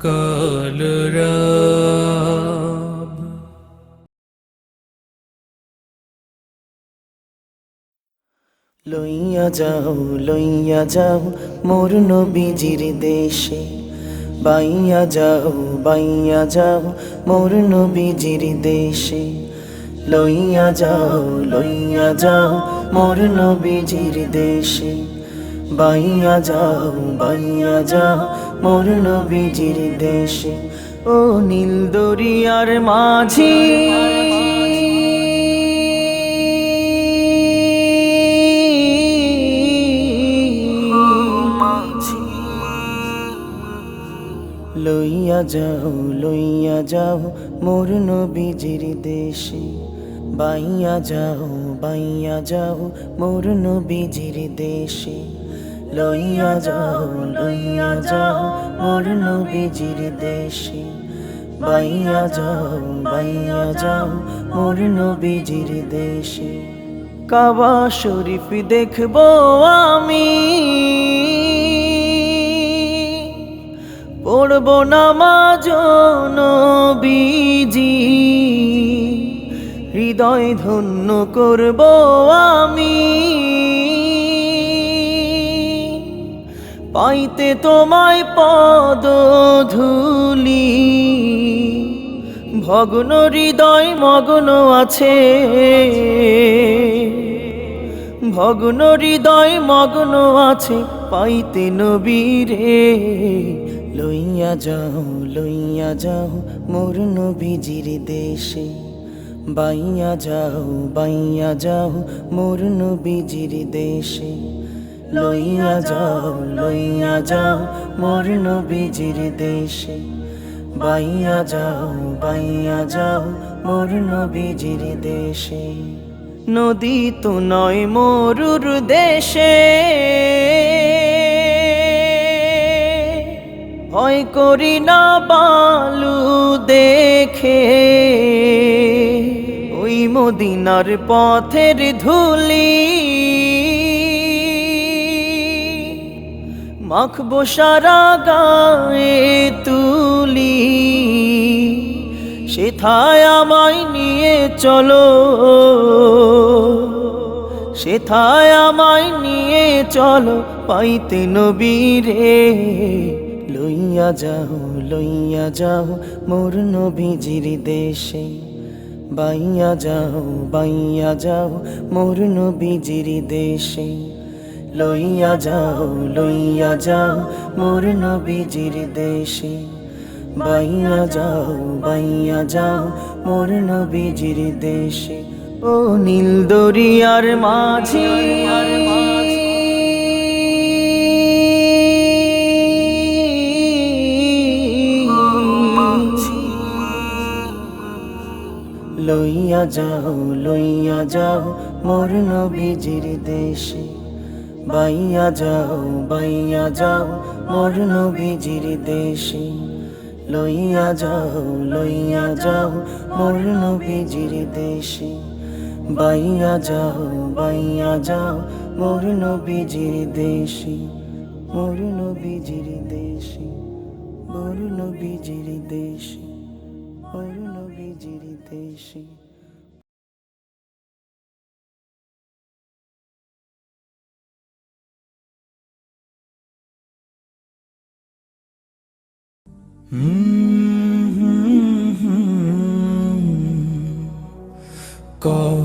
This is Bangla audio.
কালরাব লইয়া যাও লইয়া যাও মোর নবীজির দেশে। বাইয়া যাও বাইয়া যাও মোর নবীজির দেশে। লইয়া যাও লইয়া যাও মোর নবীজির দেশে। বাইয়া যাও বাইয়া যাও মোর নবীজির দেশে। ও নীল দরিয়ার মাঝি। লইয়া যাও লইয়া যাও মোর নবীজির দেশে। বাইয়া যাও বাইয়া যাও মোর নবীজির দেশে। লইয়া যাও লইয়া যাও, মোর নবীজির দেশে। বাইয়া যাও বাইয়া যাও, মোর নবীজির দেশে। কাবা শরীফ দেখব আমি। পড়ব নামাজ নবীজি। হৃদয় ধন্য করব আমি। পাইতে তোমায় পদ ধুলি। ভগ্ন হৃদয় মগ্ন আছে। ভগ্ন হৃদয় মগ্ন আছে, পাইতে নবীরে লইয়া যাও লইয়া যাও মোর নবীজির দেশে। বাইয়া যাও বাইয়া যাও মোর নবীজির দেশে। লইয়া যাও লইয়া যাও, মোর নবীজির দেশে। বাইয়া যাও বাইয়া যাও, মোর নবীজির দেশে। নদী তো নয় মরুর দেশে। ভয় করি না বালু দেখে। ওই মদিনার পথের ধুলি মাখবো সারা গায়ে তুলি। সেথায় আমায় নিয়ে চলো। সেথায় আমায় নিয়ে চলো। পাইতে নবীরে, লইয়া যাও লইয়া যাও। মোর নবীজির দেশে বাইয়া যাও বাইয়া যাও। মোর নবীজির দেশে লইয়া যাও লইয়া যাও মোর নবীজির দেশে। বাইয়া যাও বাইয়া যাও মোর নবীজির দেশে। ও নীল দরিয়ার মাঝি, লইয়া যাও লইয়া যাও মোর নবীজির দেশে। বাইয়া যাও বাইয়া যাও, মোর নবীজির দেশে। লইয়া যাও লইয়া যাও, মোর নবীজির দেশে। বাইয়া যাও বাইয়া যাও, মোর নবীজির দেশে। মোর নবীজির দেশে, মোর নবীজির দেশে, মোর নবীজির দেশে। কালরাব